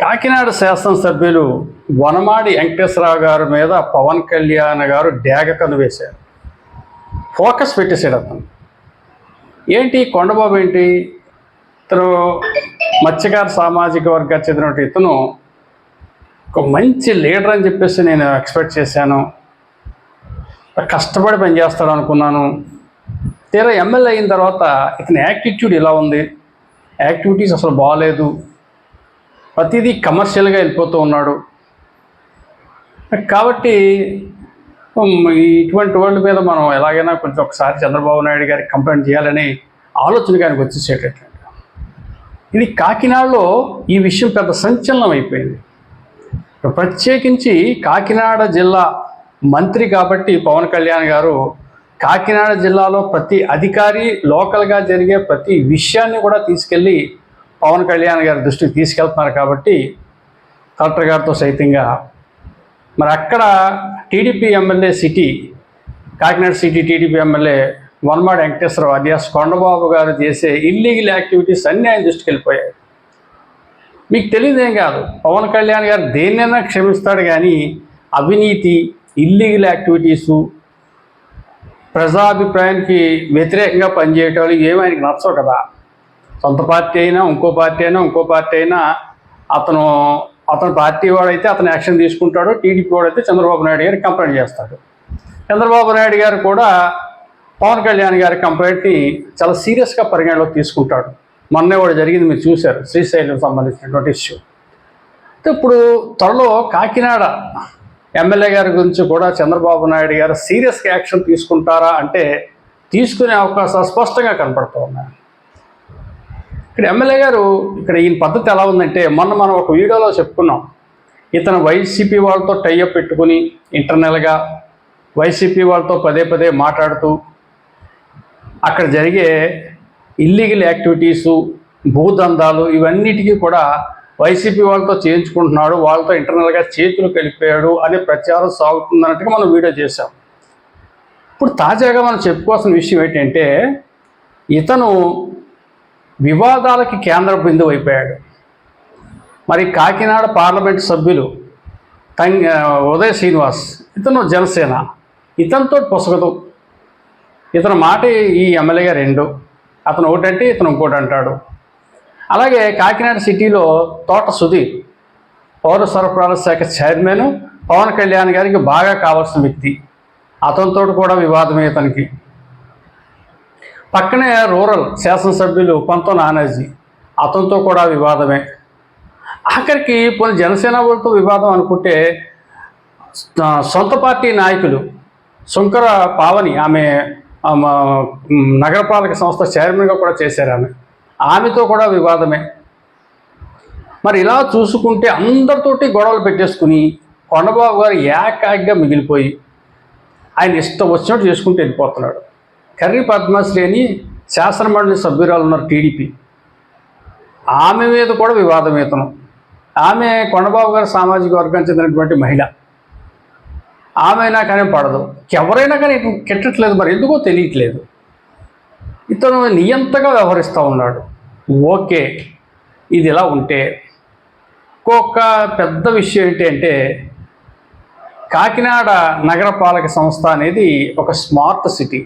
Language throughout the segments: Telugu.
కాకినాడ శాసనసభ్యులు వనమాడి వెంకటేశ్వరరావు గారి మీద పవన్ కళ్యాణ్ గారు డేగ కనువేశారు ఫోకస్ పెట్టేశాడు అతను. ఏంటి? కొండబాబు ఏంటి? ఇతను మత్స్యకార సామాజిక వర్గానికి చెందినటువంటి ఇతను ఒక మంచి లీడర్ అని చెప్పేసి నేను ఎక్స్పెక్ట్ చేశాను. కష్టపడి పనిచేస్తాడు అనుకున్నాను. తీరా ఎమ్మెల్యే అయిన తర్వాత ఇతని యాటిట్యూడ్ ఇలా ఉంది. యాక్టివిటీస్ అసలు బాగాలేదు ప్రతిదీ కమర్షియల్గా వెళ్ళిపోతూ ఉన్నాడు. కాబట్టి ఇటువంటి వాళ్ళ మీద మనం ఎలాగైనా కొంచెం ఒకసారి చంద్రబాబు నాయుడు గారికి కంప్లైంట్ చేయాలని ఆలోచన గారికి వచ్చేసేటట్టు. ఇది కాకినాడలో ఈ విషయం పెద్ద సంచలనం అయిపోయింది. ప్రత్యేకించి కాకినాడ జిల్లా మంత్రి కాబట్టి పవన్ కళ్యాణ్ గారు కాకినాడ జిల్లాలో ప్రతి అధికారి లోకల్గా జరిగే ప్రతి విషయాన్ని కూడా తీసుకెళ్ళి పవన్ కళ్యాణ్ గారి దృష్టికి తీసుకెళ్తున్నారు కాబట్టి కలెక్టర్ గారితో సైతంగా మరి అక్కడ TDP MLA city Kakinada city TDP MLA Vanamadi Venkateswararao alias Kondababu గారు చేసే ఇల్లీగల్ యాక్టివిటీస్ అన్నీ ఆయన దృష్టికి వెళ్ళిపోయాయి. మీకు తెలియదేం కాదు. పవన్ కళ్యాణ్ గారు దేన్నైనా క్షమిస్తాడు కానీ అవినీతి ఇల్లీగల్ యాక్టివిటీసు ప్రజాభిప్రాయానికి వ్యతిరేకంగా పనిచేయటం వాళ్ళు ఏమీ ఆయనకు నచ్చవు కదా. సొంత పార్టీ అయినా ఇంకో పార్టీ అయినా ఇంకో పార్టీ అయినా అతను అతని పార్టీ వాడైతే అతను యాక్షన్ తీసుకుంటాడు. టీడీపీ వాడైతే చంద్రబాబు నాయుడు గారికి కంప్లైంట్ చేస్తాడు. చంద్రబాబు నాయుడు గారు కూడా పవన్ కళ్యాణ్ గారి కంప్లైంట్ని చాలా సీరియస్గా పరిగణలోకి తీసుకుంటాడు. మొన్నే కూడా జరిగింది మీరు చూశారు శ్రీశైలం సంబంధించినటువంటి ఇష్యూ. ఇప్పుడు త్వరలో కాకినాడ ఎమ్మెల్యే గారి గురించి కూడా చంద్రబాబు నాయుడు గారు సీరియస్గా యాక్షన్ తీసుకుంటారా అంటే తీసుకునే అవకాశాలు స్పష్టంగా కనపడుతూ ఉన్నాయి. ఇక్కడ ఎమ్మెల్యే గారు ఇక్కడ ఈయన పద్ధతి ఎలా ఉందంటే మొన్న మనం ఒక వీడియోలో చెప్పుకున్నాం. ఇతను వైసీపీ వాళ్ళతో టైఅప్ పెట్టుకుని ఇంటర్నల్గా వైసీపీ వాళ్ళతో పదే పదే మాట్లాడుతూ అక్కడ జరిగే ఇల్లీగల్ యాక్టివిటీసు భూదందాలు ఇవన్నిటికీ కూడా వైసీపీ వాళ్ళతో చేయించుకుంటున్నాడు వాళ్ళతో ఇంటర్నల్గా చేతులు కలిపాడు అనే ప్రచారం సాగుతుందన్నట్టుగా మనం వీడియో చేశాం. ఇప్పుడు తాజాగా మనం చెప్పుకోవాల్సిన విషయం ఏంటంటే ఇతను వివాదాలకి కేంద్ర బిందువు అయిపోయాడు. మరి కాకినాడ పార్లమెంట్ సభ్యులు తంగ్ ఉదయ శ్రీనివాస్ ఇతను జనసేన ఇతనితో పొసగదు. ఇతని మాట ఈ ఎమ్మెల్యేగా రెండు అతను ఒకటంటే ఇతను ఇంకోటి అంటాడు. అలాగే కాకినాడ సిటీలో తోట సుధీర్ పౌర సరఫరాల శాఖ చైర్మన్ పవన్ కళ్యాణ్ గారికి బాగా కావాల్సిన వ్యక్తి. అతనితో కూడా వివాదమే ఇతనికి. పక్కనే రూరల్ శాసనసభ్యులు పంతో నానాజీ. అతనితో కూడా వివాదమే. ఆఖరికి పోనీ జనసేన వాళ్ళతో వివాదం అనుకుంటే సొంత పార్టీ నాయకులు శంకర పావని ఆమె ఆ, మా, నగరపాలక సంస్థ చైర్మన్గా కూడా చేశారు ఆమె. ఆమెతో కూడా వివాదమే. మరి ఇలా చూసుకుంటే అందరితోటి గొడవలు పెట్టేసుకుని కొండబాబు గారు ఏకాగ్గా మిగిలిపోయి ఆయన ఇష్టం వచ్చినట్టు చేసుకుంటూ వెళ్ళిపోతున్నాడు. కర్రీ పద్మశ్రీ అని శాసనమండలి సభ్యురాలు ఉన్నారు టీడీపీ. ఆమె మీద కూడా వివాదం ఇతను ఆమె కొండబాబు గారు సామాజిక వర్గానికి చెందినటువంటి మహిళ. ఆమె అయినా కానీ పడదు. ఎవరైనా కానీ ఇతను కెట్టట్లేదు మరి. ఎందుకో తెలియట్లేదు. ఇతను నియంతగా వ్యవహరిస్తూ ఉన్నాడు. ఓకే ఇది ఇలా ఉంటే ఇంకొక పెద్ద విషయం ఏంటంటే కాకినాడ నగరపాలక సంస్థ అనేది ఒక స్మార్ట్ సిటీ.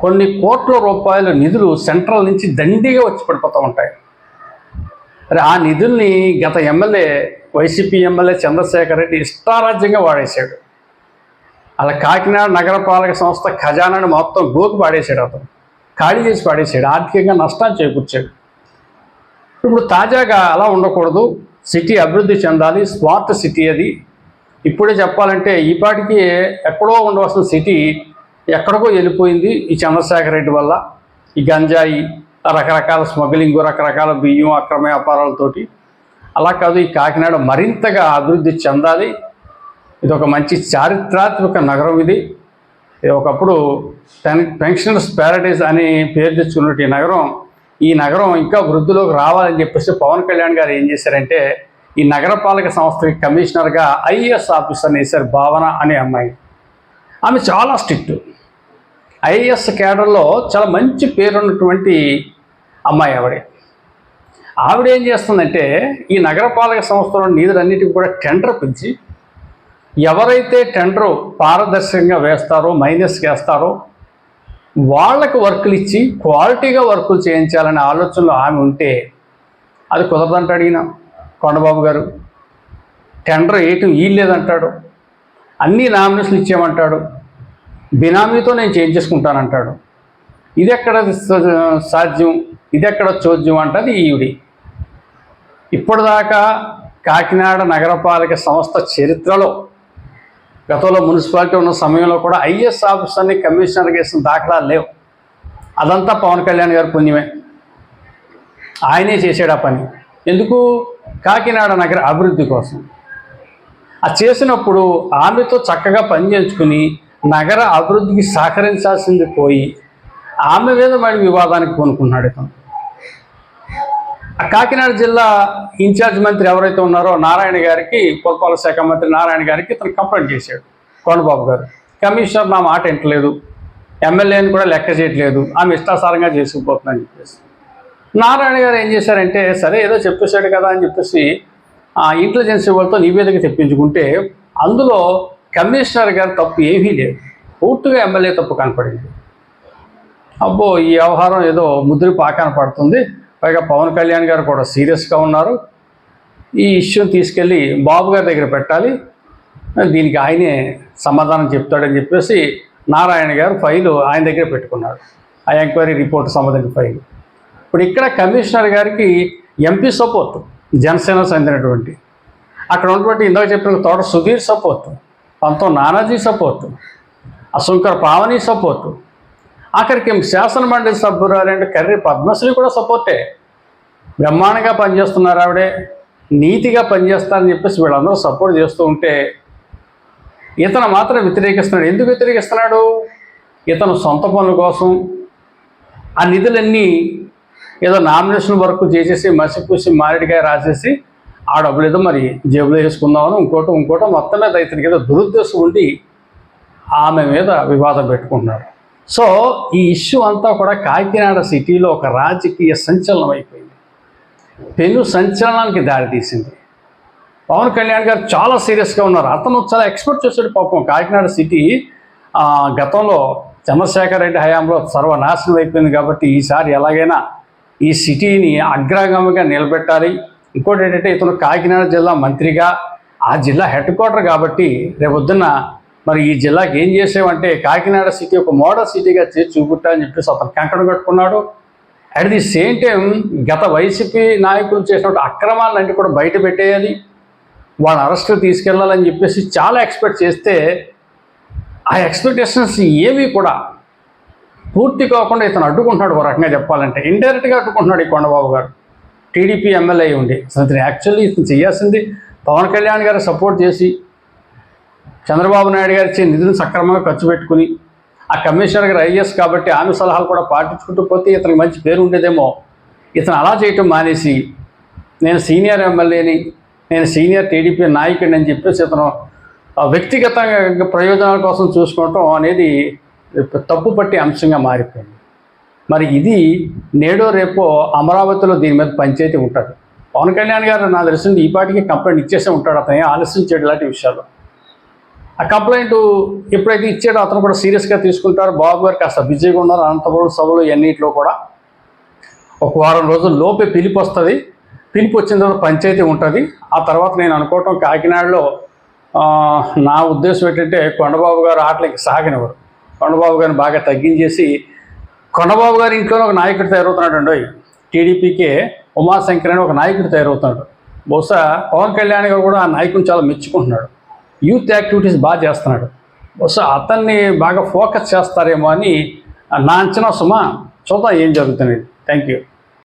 కొన్ని కోట్ల రూపాయల నిధులు సెంట్రల్ నుంచి దండిగా వచ్చి పడిపోతూ ఉంటాయి. మరి ఆ నిధుల్ని గత MLA YCP MLA Chandrasekhar Reddy ఇష్టారాజ్యంగా వాడేశాడు. అలా కాకినాడ నగరపాలక సంస్థ ఖజానాని మొత్తం గోకి పాడేశాడు అతను. ఖాళీ చేసి పాడేశాడు. ఆర్థికంగా నష్టాన్ని చేకూర్చాడు. ఇప్పుడు తాజాగా అలా ఉండకూడదు. సిటీ అభివృద్ధి చెందాలి. స్మార్ట్ సిటీ అది. ఇప్పుడే చెప్పాలంటే ఈ పాటికి ఎక్కడో ఉండవలసిన సిటీ ఎక్కడికో వెళ్ళిపోయింది ఈ చంద్రశేఖర్ రెడ్డి వల్ల. ఈ గంజాయి రకరకాల స్మగ్లింగ్ రకరకాల బియ్యం అక్రమ వ్యాపారాలతోటి. అలా కాదు ఈ కాకినాడ మరింతగా అభివృద్ధి చెందాలి. ఇది ఒక మంచి చారిత్రాత్మక నగరం ఇది. ఇది ఒకప్పుడు పెన్ పెన్షనర్స్ ప్యారడైజ్ అని పేరు తెచ్చుకున్నట్టు ఈ నగరం ఈ నగరం ఇంకా వృద్ధిలోకి రావాలని చెప్పేసి పవన్ కళ్యాణ్ గారు ఏం చేశారంటే ఈ నగరపాలక సంస్థకి కమిషనర్గా ఐఏఎస్ ఆఫీసర్ని వేశారు భావన అనే అమ్మాయి. ఆమె చాలా స్ట్రిక్ట్. ఐఏఎస్ కేడర్లో చాలా మంచి పేరున్నటువంటి అమ్మాయి ఆవిడ. ఆవిడ ఏం చేస్తుందంటే ఈ నగరపాలక సంస్థలో నిధులన్నిటికీ కూడా టెండర్ పిలిచి ఎవరైతే టెండర్ పారదర్శకంగా వేస్తారో మైనస్కి వేస్తారో వాళ్ళకు వర్కులు ఇచ్చి క్వాలిటీగా వర్కులు చేయించాలనే ఆలోచనలో ఆమె ఉంటే అది కుదరదంట అడిగిన కొండబాబు గారు. టెండర్ వేయటం వీల్లేదంటాడు. అన్ని నామినేషన్లు ఇచ్చేయమంటాడు. బినామీతో నేను చేయించేసుకుంటానంటాడు ఇది ఎక్కడ సాధ్యం? ఇది ఎక్కడ చోద్యం అంటది ఈవిడి ఇప్పటిదాకా కాకినాడ నగరపాలక సంస్థ చరిత్రలో గతంలో మున్సిపాలిటీ ఉన్న సమయంలో కూడా ఐఏఎస్ ఆఫీసర్ని కమిషనర్గా వేసిన దాఖలాలు లేవు. అదంతా పవన్ కళ్యాణ్ గారి పుణ్యమే. ఆయనే చేసాడు ఆ పని. ఎందుకు? కాకినాడ నగర అభివృద్ధి కోసం. అది చేసినప్పుడు ఆమెతో చక్కగా పనిచేయించుకుని నగర అభివృద్ధికి సహకరించాల్సింది పోయి ఆమె మీద మరి వివాదానికి కొనుక్కున్నాడు ఇతను. ఆ కాకినాడ జిల్లా ఇన్ఛార్జ్ మంత్రి ఎవరైతే ఉన్నారో నారాయణ గారికి పురపాలక శాఖ మంత్రి నారాయణ గారికి ఇతను కంప్లైంట్ చేశాడు కొండబాబు గారు. కమిషనర్ నా మాట వింటలేదు. ఎమ్మెల్యేని కూడా లెక్క చేయట్లేదు. ఆమె ఇష్టాసారంగా చేసుకుపోతుందని చెప్పేసి. నారాయణ గారు ఏం చేశారంటే సరే ఏదో చెప్పేశాడు కదా అని చెప్పేసి ఆ ఇంటెలిజెన్స్ వాళ్ళతో నివేదిక తెప్పించుకుంటే అందులో కమిషనర్ గారు తప్పు ఏమీ లేదు. పూర్తిగా ఎమ్మెల్యే తప్పు కనపడింది. అబ్బో ఈ వ్యవహారం ఏదో ముద్రి పాకాన పడుతుంది. పైగా పవన్ కళ్యాణ్ గారు కూడా సీరియస్గా ఉన్నారు. ఈ ఇష్యూని తీసుకెళ్ళి బాబు గారి దగ్గర పెట్టాలి. దీనికి ఆయనే సమాధానం చెప్తాడని చెప్పేసి నారాయణ గారు ఫైలు ఆయన దగ్గర పెట్టుకున్నాడు ఆ ఎంక్వైరీ రిపోర్ట్ సంబంధించిన ఫైల్. ఇప్పుడు ఇక్కడ కమిషనర్ గారికి ఎంపీ సపోర్ట్ జనసేన చెందినటువంటి అక్కడ ఉన్నటువంటి ఇందాక చెప్పిన తోట సుధీర్ సపోర్ట్. పంతో నానాజీ సపోర్ట్ అశంకర్ పావని సపోర్టు ఆఖరికి శాసన మండలి సభ్యురాలంటే కర్రీ పద్మశ్రీ కూడా సపోర్టే. బ్రహ్మాండంగా పనిచేస్తున్నారు ఆవిడే నీతిగా పనిచేస్తారని చెప్పేసి వీళ్ళందరూ సపోర్ట్ చేస్తూ ఉంటే ఇతను మాత్రం వ్యతిరేకిస్తున్నాడు. ఎందుకు వ్యతిరేకిస్తున్నాడు? ఇతను సొంత పనుల కోసం ఆ నిధులన్నీ ఏదో నామినేషన్ వరకు చేసేసి మసిపూసి మారేడుగా రాసేసి ఆ డబ్బులు ఏదో మరి జేబులో వేసుకుందామని ఇంకోటి ఇంకోటి మొత్తం మీద ఇతనికి ఏదో దురుద్దేశం ఉండి ఆమె మీద వివాదం పెట్టుకుంటున్నాడు సో ఈ ఇష్యూ అంతా కూడా కాకినాడ సిటీలో ఒక రాజకీయ సంచలనం అయిపోయింది. పెను సంచలనానికి దారితీసింది పవన్ కళ్యాణ్ గారు చాలా సీరియస్గా ఉన్నారు. అతను చాలా ఎక్స్పెక్ట్ చేశాడు పాపం కాకినాడ సిటీ గతంలో చంద్రశేఖర్ రెడ్డి హయాంలో సర్వనాశనం అయిపోయింది కాబట్టి ఈసారి ఎలాగైనా ఈ సిటీని అగ్రగామిగా నిలబెట్టాలి. ఇంకోటి ఏంటంటే ఇతను కాకినాడ జిల్లా మంత్రిగా ఆ జిల్లా హెడ్ క్వార్టర్ కాబట్టి రేపొద్దున మరి ఈ జిల్లాకి ఏం చేసామంటే కాకినాడ సిటీ ఒక మోడల్ సిటీగా చేసి చూపుట్టా అని చెప్పేసి అతను కంకణం కట్టుకున్నాడు. అట్ ది సేమ్ టైం గత వైసీపీ నాయకులు చేసినటువంటి అక్రమాలన్నీ కూడా బయట పెట్టేయాలి. వాళ్ళ అరెస్టు తీసుకెళ్ళాలని చెప్పేసి చాలా ఎక్స్పెక్ట్ చేస్తే ఆ ఎక్స్పెక్టేషన్స్ ఏవి కూడా పూర్తి కాకుండా ఇతను అడ్డుకుంటున్నాడు ఒక రకంగా చెప్పాలంటే. ఇండైరెక్ట్గా అడ్డుకుంటున్నాడు ఈ కొండబాబు గారు. టీడీపీ ఎమ్మెల్యే ఉండి. అతను ఇతను యాక్చువల్లీ ఇతను చేయాల్సింది పవన్ కళ్యాణ్ గారు సపోర్ట్ చేసి చంద్రబాబు నాయుడు గారు ఇచ్చే నిధులను సక్రమంగా ఖర్చు పెట్టుకుని ఆ కమిషనర్ గారు ఐఎస్ కాబట్టి ఆమె సలహాలు కూడా పాటించుకుంటూ పోతే ఇతనికి మంచి పేరు ఉండేదేమో. ఇతను అలా చేయటం మానేసి నేను సీనియర్ ఎమ్మెల్యేని నేను సీనియర్ టీడీపీ నాయకుడిని అని చెప్పేసి ఇతను వ్యక్తిగతంగా ప్రయోజనాల కోసం చూసుకోవటం అనేది తప్పు పట్టి అంశంగా మారిపోయింది. మరి ఇది నేడో రేపో అమరావతిలో దీని మీద పంచాయతీ ఉంటుంది. పవన్ కళ్యాణ్ గారు నా తెలిసింది ఈ పాటికి కంప్లైంట్ ఇచ్చేసే ఉంటాడు అతను ఆలస్యం చేయడం లాంటి విషయాలు ఆ కంప్లైంట్ ఎప్పుడైతే ఇచ్చాడో అతను కూడా సీరియస్గా తీసుకుంటారు. బాబు గారు కాస్త బిజీగా ఉన్నారు అనంతపురం సభలు ఇవన్నిటిలో కూడా. ఒక వారం రోజుల లోపే పిలిపి వస్తుంది. పిలిపి వచ్చిన తర్వాత పంచాయతీ ఉంటుంది. ఆ తర్వాత నేను అనుకోవటం కాకినాడలో నా ఉద్దేశం ఏంటంటే కొండబాబు గారు ఆటలకి సాగనివ్వరు. కొండబాబు గారిని బాగా తగ్గించేసి కొండబాబు గారి ఇంట్లోనే ఒక నాయకుడు తయారవుతున్నాడు అండి టీడీపీకే ఉమాశంకర్ అని ఒక నాయకుడు తయారవుతున్నాడు. బహుశా పవన్ కళ్యాణ్ గారు కూడా ఆ నాయకుని చాలా మెచ్చుకుంటున్నాడు. యూత్ యాక్టివిటీస్ బాగా చేస్తున్నాడు. బహుశా అతన్ని బాగా ఫోకస్ చేస్తారేమో అని నా అంచనా సుమా చూద్దాం ఏం జరుగుతుంది థ్యాంక్ యూ.